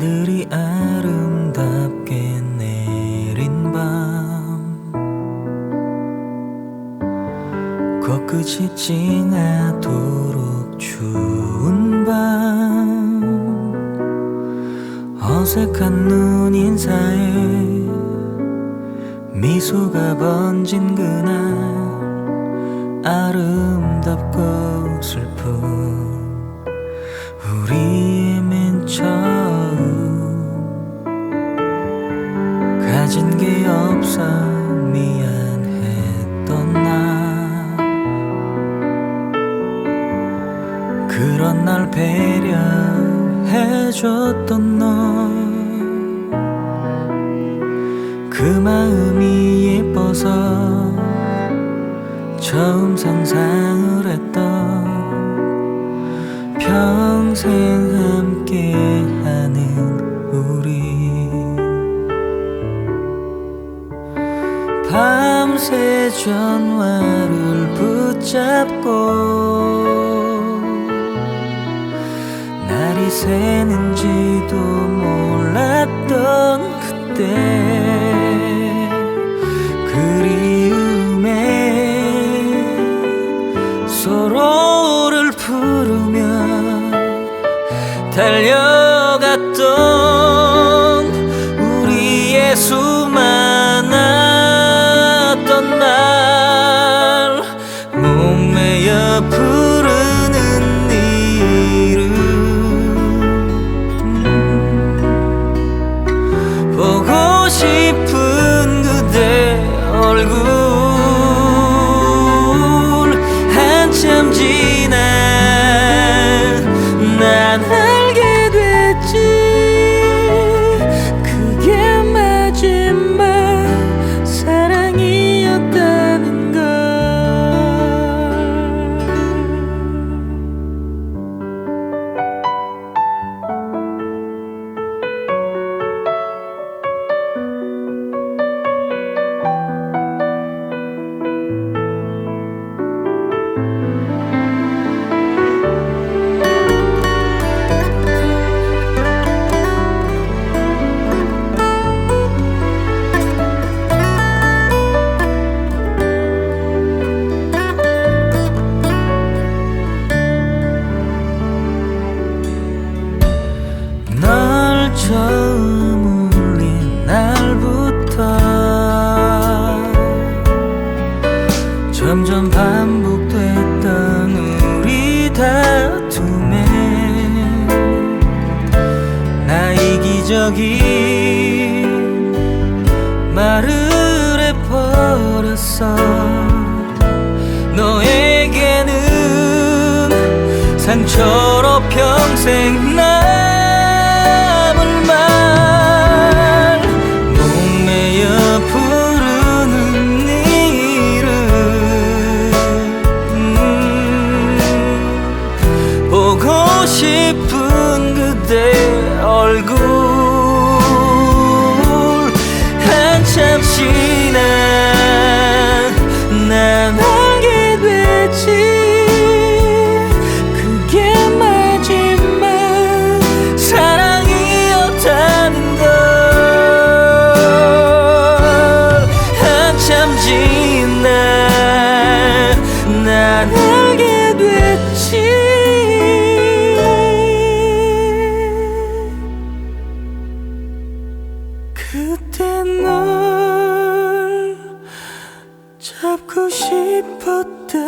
비들이 아름답게 내린 밤. 코끝이 찡하도록 추운 밤. 어색한 눈 인사에 미소가 번진 그날. 아름답고 슬픈 우리의 맨처 가진 게 없어. 미안했던 나. 그런 날 배려해줬던 너. 그 마음이 예뻐서 처음 상상을 했던 평생 함께하는 새 전화를 붙잡고 날이 새는지도 몰랐던 그때 그리움에 서로를 부르며 달려갔던 우리의 수많았 처음 울린 날부터 점점 반복됐던 우리 다툼에 나 이기적인 말을 해버렸어. 너에게는 상처로 평생 남 그대 얼굴 한참 지 잡고 싶었다는